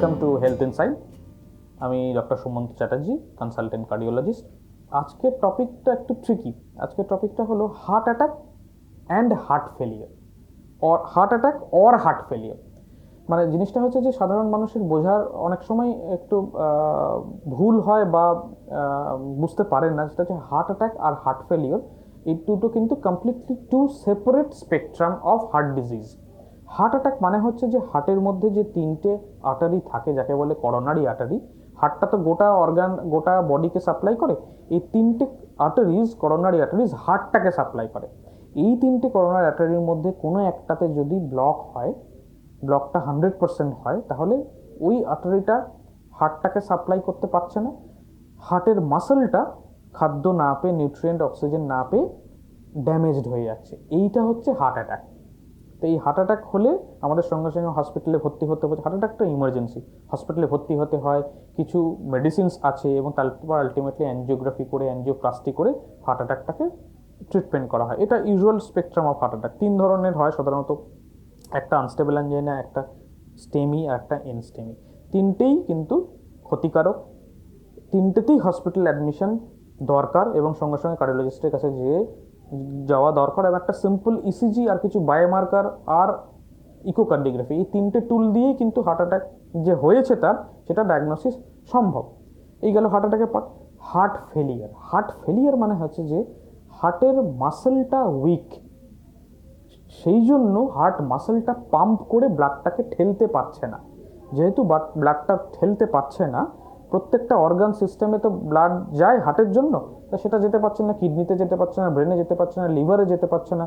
Welcome to health inside আমি doctor Sumanta Chatterjee consultant cardiologist আজকের টপিকটা একটু ট্রিকি আজকের টপিকটা হলো heart attack and heart failure or heart attack or heart failure মানে জিনিসটা হচ্ছে যে সাধারণ মানুষের বোঝার অনেক সময় একটু ভুল হয় বা বুঝতে পারেন না। সেটা হচ্ছে হার্ট অ্যাটাক আর হার্ট ফেলিওর এই দুটো কিন্তু completely two separate spectrum of heart disease heart attack মানে হচ্ছে যে হার্টের মধ্যে যে তিনটে আটারি থাকে, যাকে বলে করোনারি আটারি হার্টটা তো গোটা অর্গান গোটা বডিকে সাপ্লাই করে, এই তিনটে আটারিজ করোনারি আটারিজ হার্টটাকে সাপ্লাই করে। এই তিনটে করোনারি আটারির মধ্যে কোনো একটাতে যদি ব্লক হয় ব্লকটা হান্ড্রেড পার্সেন্ট হয়, তাহলে ওই আটারিটা হার্টটাকে সাপ্লাই করতে পারছে না। হার্টের মাসেলটা খাদ্য না পেয়ে নিউট্রিয়েন্ট অক্সিজেন না পেয়ে ড্যামেজড হয়ে যাচ্ছে। এইটা হচ্ছে হার্ট অ্যাটাক তো এই হার্ট অ্যাটাক হলে আমাদের সঙ্গে সঙ্গে হসপিটালে ভর্তি হতে হচ্ছে হার্ট অ্যাটাকটা ইমার্জেন্সি হসপিটালে ভর্তি হতে হয়, কিছু মেডিসিনস আছে এবং তারপর আলটিমেটলি অ্যানজিওগ্রাফি করে অ্যানজিওপ্লাস্টি করে হার্ট অ্যাটাকটাকে ট্রিটমেন্ট করা হয়। এটা usual spectrum of heart attack তিন ধরনের হয় সাধারণত। একটা আনস্টেবল অ্যাঞ্জাইনা একটা স্টেমি আর একটা এনস্টেমি তিনটেই কিন্তু ক্ষতিকারক। তিনটেতেই হসপিটাল অ্যাডমিশন দরকার এবং সঙ্গে সঙ্গে কার্ডিওলজিস্টের কাছে যেয়ে যাওয়া দরকার এবং একটা সিম্পল ইসিজি আর কিছু বায়োমার্কার আর ইকোকার্ডিওগ্রাফি এই তিনটে টুল দিয়েই কিন্তু হার্ট অ্যাটাক যে হয়েছে তার, সেটা ডায়াগনোসিস সম্ভব। এই গেল হার্ট অ্যাটাকের part heart failure heart failure মানে হচ্ছে যে হার্টের মাসেলটা উইক সেই জন্য হার্ট মাসেলটা পাম্প করে ব্লাডটাকে ঠেলতে পারছে না। যেহেতু ব্লাডটা ঠেলতে পারছে না প্রত্যেকটা অর্গান সিস্টেমে তো ব্লাড যায় হার্টের জন্য। তা সেটা যেতে পারছে না কিডনিতে যেতে পারছে না ব্রেনে যেতে পারছে না লিভারে যেতে পারছে না,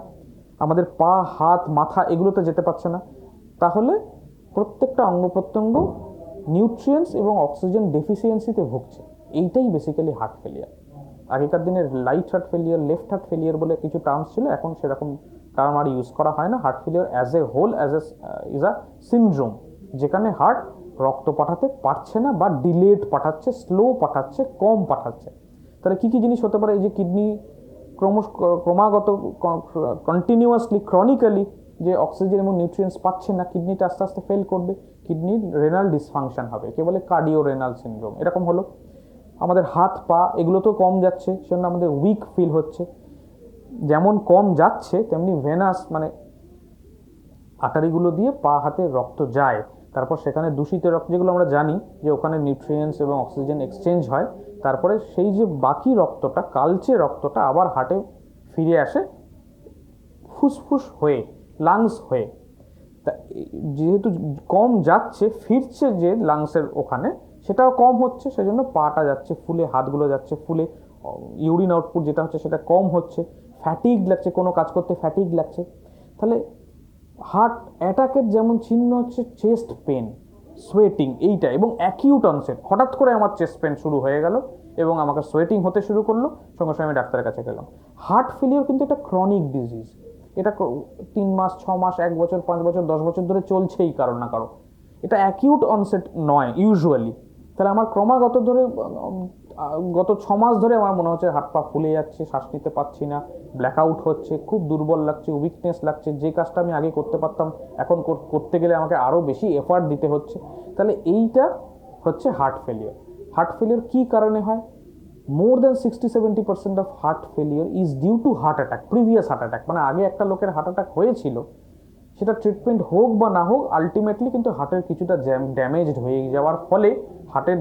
আমাদের পা, হাত, মাথা এগুলোতে যেতে পারছে না। তাহলে প্রত্যেকটা অঙ্গ প্রত্যঙ্গ নিউট্রিয়েন্টস এবং অক্সিজেন ডেফিসিয়েন্সিতে ভুগছে। এইটাই বেসিক্যালি হার্ট ফেলিয়ার আগেকার দিনের light heart failure left heart failure বলে কিছু টার্মস ছিল, এখন সেরকম টার্ম আর ইউজ করা হয় না। Heart failure as a whole as a is a syndrome যেখানে হার্ট রক্ত পাঠাতে পারছে না বা ডিলেড পাঠাচ্ছে, স্লো পাঠাচ্ছে, কম পাঠাচ্ছে। তাহলে কী কী জিনিস হতে পারে? এই যে কিডনি ক্রমশ ক্রমাগত কন্টিনিউয়াসলি ক্রনিক্যালি যে অক্সিজেন এবং নিউট্রিয়েন্টস পাচ্ছে না, কিডনিটা আস্তে আস্তে ফেল করবে, কিডনির রেনাল ডিসফাংশন হবে কে বলে কার্ডিও রেনাল সিনড্রোম এরকম হলো। আমাদের হাত, পা, এগুলো তো কম যাচ্ছে, সেজন্য আমাদের উইক ফিল হচ্ছে। যেমন কম যাচ্ছে, তেমনি ভেনাস মানে আটারিগুলো দিয়ে পা, হাতে রক্ত যায়। তারপর সেখানে দূষিত রক্ত যেগুলো আমরা জানি যে ওখানে নিউট্রিয়েন্টস এবং অক্সিজেন এক্সচেঞ্জ হয়, তারপরে সেই যে বাকি রক্তটা, কালচে রক্তটা আবার হাটে ফিরে আসে, ফুসফুস হয়ে লাংস হয়ে। তা যেহেতু কম যাচ্ছে, ফিরছে যে লাংসের ওখানে, সেটাও কম হচ্ছে, সেজন্য পাটা যাচ্ছে, ফুলে, হাতগুলো যাচ্ছে, ফুলে ইউরিন আউটপুট যেটা হচ্ছে সেটা কম হচ্ছে। ফ্যাটিক লাগছে, কোনো কাজ করতে ফ্যাটিক লাগছে। তাহলে হার্ট অ্যাটাকের যেমন চিহ্ন হচ্ছে চেস্ট পেন, সোয়েটিং এইটা এবং অ্যাকিউট অনসেট হঠাৎ করে আমার চেস্ট পেন শুরু হয়ে গেল এবং আমাকে সোয়েটিং হতে শুরু করল, সঙ্গে সঙ্গে আমি ডাক্তারের কাছে গেলাম। হার্ট ফেলিওর কিন্তু এটা ক্রনিক ডিজিজ এটা তিন মাস, ছ মাস, এক বছর, পাঁচ বছর, দশ বছর ধরে চলছেই কারও না কারও এটা অ্যাকিউট অনসেট নয় ইউজুয়ালি তাহলে আমার ক্রমাগত ধরে গত ছ মাস ধরে আমার মনে হচ্ছে হাত পা ফুলে যাচ্ছে, শ্বাস নিতে পারছি না ব্ল্যাক আউট হচ্ছে, খুব দুর্বল লাগছে উইকনেস লাগছে, যে কাজটা আমি আগে করতে পারতাম, এখন করতে গেলে আমাকে আরও বেশি এফার্ট দিতে হচ্ছে। তাহলে এইটা হচ্ছে হার্ট ফেলিয়ার হার্ট ফেলিয়ার কী কারণে হয়? More than sixty seventy percent of heart failure is due to heart attack previous heart attack মানে আগে একটা লোকের হার্ট অ্যাটাক হয়েছিল, সেটা ট্রিটমেন্ট হোক বা না হোক আলটিমেটলি কিন্তু হার্টের কিছুটা ড্যামেজড হয়ে যাওয়ার ফলে হার্টের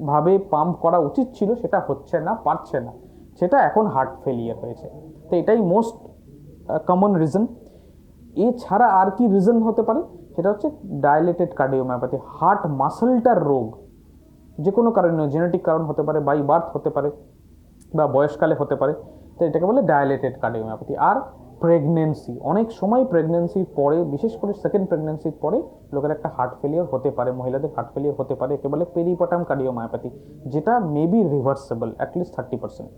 যেভাবে পাম্প করা উচিত ছিল, সেটা হচ্ছে না, পারছে না। সেটা এখন হার্ট ফেলিয়ার হয়েছে। তো এটাই মোস্ট কমন রিজন এছাড়া আর কি রিজন হতে পারে? সেটা হচ্ছে ডায়ালেটেড কার্ডিওমায়োপ্যাথি হার্ট মাসেলটার রোগ। যে কোনো কারণে জেনেটিক কারণ হতে পারে বাই বার্থ হতে পারে, বা বয়সকালে হতে পারে। তো এটাকে বলে ডায়ালেটেড কার্ডিওমায়োপ্যাথি আর প্রেগনেন্সি অনেক সময় প্রেগনেন্সির পরে, বিশেষ করে সেকেন্ড প্রেগনেন্সির পরে লোকের একটা হার্ট ফেলিয়ার হতে পারে, মহিলাদের হার্ট ফেলিয়ার হতে পারে একে বলে পেরিপটাম কার্ডিওমায়োপ্যাথি যেটা maybe reversible at least thirty percent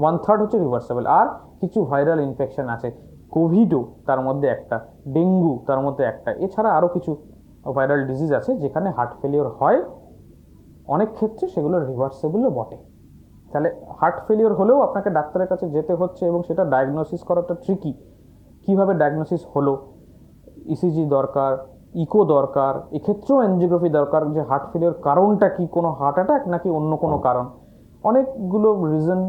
one third হচ্ছে রিভার্সেবল আর কিছু ভাইরাল ইনফেকশন আছে। কোভিডও তার মধ্যে একটা ডেঙ্গু তার মধ্যে একটা, এছাড়া আরও কিছু ভাইরাল ডিজিজ আছে যেখানে হার্ট ফেলিওর হয়। অনেক ক্ষেত্রে সেগুলো রিভার্সেবলও বটে। তাহলে হার্ট ফেলিওর হলেও আপনাকে ডাক্তারের কাছে যেতে হচ্ছে এবং সেটা ডায়াগনোসিস করাটা ট্রিকি কীভাবে ডায়াগনোসিস হলো? ইসিজি দরকার ইকো দরকার, এক্ষেত্রেও অ্যাঞ্জিওগ্রাফি দরকার যে হার্ট ফেলিওর কারণটা কি? কোনো হার্ট অ্যাটাক নাকি অন্য কোনো কারণ? অনেকগুলো রিজন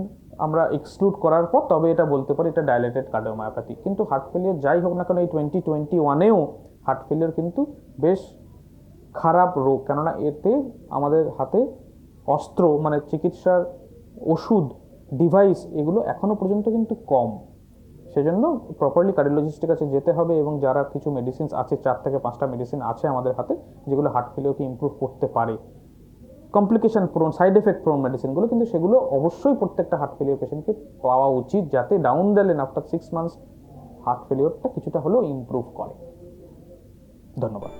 আমরা এক্সক্লুড করার পর তবে এটা বলতে পারি এটা ডায়ালেটেড কার্ডিওমায়োপ্যাথি কিন্তু হার্ট ফেলিওর যাই হোক না কেন এই টোয়েন্টি টোয়েন্টি ওয়ানেও হার্ট ফেলিওর কিন্তু বেশ খারাপ রোগ। কেননা এতে আমাদের হাতে অস্ত্র মানে চিকিৎসার ওষুধ ডিভাইস এগুলো এখনও পর্যন্ত কিন্তু কম। সেজন্য প্রপারলি কার্ডিওলজিস্টের কাছে যেতে হবে এবং যারা কিছু মেডিসিনস আছে, চার থেকে পাঁচটা মেডিসিন আছে আমাদের হাতে, যেগুলো হার্ট ফেলিওকে ইমপ্রুভ করতে পারে। Complication prone side effect prone মেডিসিনগুলো কিন্তু সেগুলো অবশ্যই প্রত্যেকটা হার্ট ফেলিওর পেশেন্টকে পাওয়া উচিত, যাতে down the lane after six months heart ফেলিওরটা কিছুটা হলেও ইমপ্রুভ করে। ধন্যবাদ।